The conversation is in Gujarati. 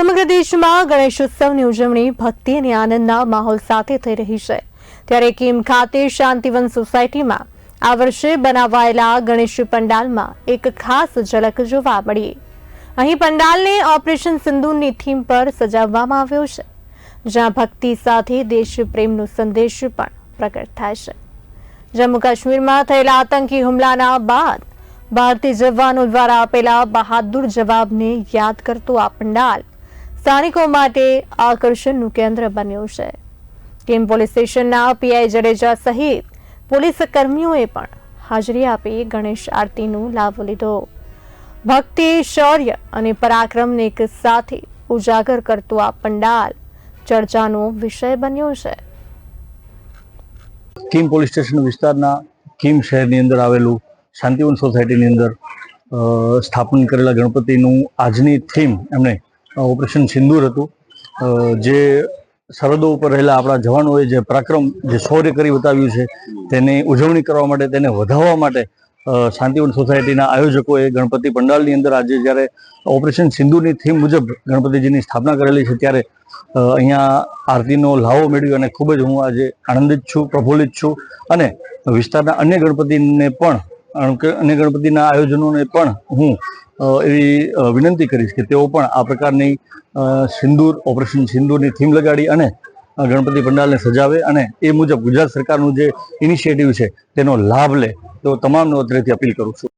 સમગ્ર દેશમાં ગણેશોત્સવની ઉજવણી, ભક્તિ અને આનંદના માહોલ સાથે થઈ રહી છે. ત્યારે કિમ ખાતે શાંતિવન સોસાયટીમાં આ વર્ષે બનાવાયેલા ગણેશ પંડાલમાં એક ખાસ ઝલક જોવા મળી. અહીં પંડાલને ઓપરેશન સિંદૂરની થીમ પર સજાવવામાં આવ્યો છે, જ્યાં ભક્તિ સાથે દેશ પ્રેમનો સંદેશ પણ પ્રગટ થાય છે. જમ્મુ કાશ્મીરમાં થયેલા આતંકી હુમલાના બાદ ભારતીય જવાનો દ્વારા આપેલા બહાદુર જવાબને યાદ કરતો આ પંડાલ સ્થાનિકો માટે આકર્ષણનું કેન્દ્ર બન્યું છે. કિમ પોલીસ સ્ટેશનના પીઆઈ જડેજા સહિત પોલીસ કર્મીઓએ પણ હાજરી આપી ગણેશ આરતીનો લાભ લીધો. ભક્તિ, શૌર્ય અને પરાક્રમને એક સાથે ઉજાગર કરતો આ પંડાલ ચર્ચાનો વિષય બન્યો છે. કિમ પોલીસ સ્ટેશન વિસ્તારના કિમ શહેરની અંદર આવેલું શાંતિવન સોસાયટીની અંદર સ્થાપન કરેલા ગણપતિનું આજની થીમ એમણે ઓપરેશન સિંદૂર હતું. જે સરહદો ઉપર રહેલા આપણા જવાનોએ જે પરાક્રમ, જે શૌર્ય કરી બતાવ્યું છે, તેની ઉજવણી કરવા માટે, તેને વધાવવા માટે શાંતિવન સોસાયટીના આયોજકોએ ગણપતિ પંડાલની અંદર આજે જ્યારે ઓપરેશન સિંધુની થીમ મુજબ ગણપતિજીની સ્થાપના કરેલી છે, ત્યારે અહીંયા આરતીનો લાવો મેળવ્યો અને ખૂબ જ હું આજે આનંદિત છું, પ્રફુલ્લિત છું અને વિસ્તારના અન્ય ગણપતિને પણ અન્ય ગણપતિના આયોજનોને પણ હું એવી વિનંતી કરીશ કે તેઓ પણ આ પ્રકારની સિંદૂર, ઓપરેશન સિંદૂરની થીમ લગાડી અને ગણપતિ પંડાલને સજાવે અને એ મુજબ ગુજરાત સરકારનું જે ઇનિશિયેટિવ છે તેનો લાભ લે. તો તમામનો અત્રેથી અપીલ કરું છું.